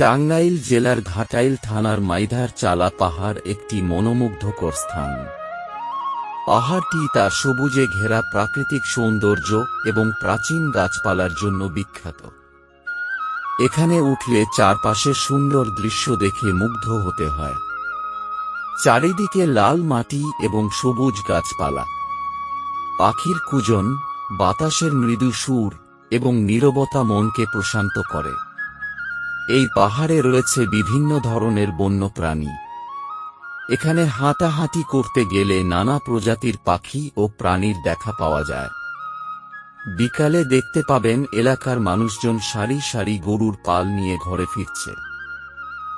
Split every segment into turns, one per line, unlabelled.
টাঙ্গাইল জেলার ঘাটাইল থানার মাইধার চালা পাহাড় একটি মনোমুগ্ধকর স্থান। পাহাড়টি তার সবুজে ঘেরা প্রাকৃতিক সৌন্দর্য এবং প্রাচীন গাছপালার জন্য বিখ্যাত। এখানে উঠলে চারপাশের সুন্দর দৃশ্য দেখে মুগ্ধ হতে হয়। চারিদিকে লাল মাটি এবং সবুজ গাছপালা। পাখির কুজন, বাতাসের মৃদু সুর এবং নীরবতা মনকে প্রশান্ত করে। এই পাহাড়ে রয়েছে বিভিন্ন ধরনের বন্য প্রাণী এখানে হাঁটাহাঁটি করতে গেলে নানা প্রজাতির পাখি ও প্রাণীর দেখা পাওয়া যায়। বিকালে দেখতে পাবেন এলাকার মানুষজন সারি সারি গরুর পাল নিয়ে ঘরে ফিরছে।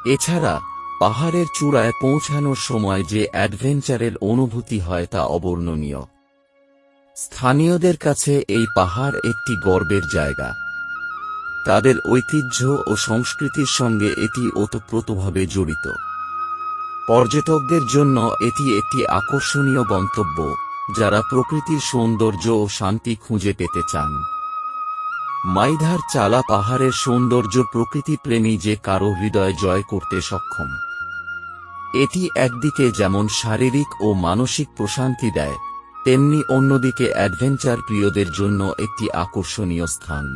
এছাড়া, পাহাড়ের চূড়ায় পৌঁছানোর সময় যে অ্যাডভেঞ্চারের অনুভূতি হয় তা অবর্ণনীয়। স্থানীয়দের কাছে এই পাহাড় একটি গর্বের জায়গা। তাদের ঐতিহ্য ও সংস্কৃতির সঙ্গে এটি ওতপ্রোতভাবে জড়িত। পর্যটকদের জন্য এটি একটি আকর্ষণীয় গন্তব্য, যারা প্রকৃতির সৌন্দর্য ও শান্তি খুঁজে পেতে চান। মাইধার চালা পাহাড়ের সৌন্দর্য প্রকৃতিপ্রেমী যে কারও হৃদয় জয় করতে সক্ষম। এটি একদিকে যেমন শারীরিক ও মানসিক প্রশান্তি দেয়, তেমনি অন্যদিকে অ্যাডভেঞ্চার প্রিয়দের জন্য একটি আকর্ষণীয় স্থান।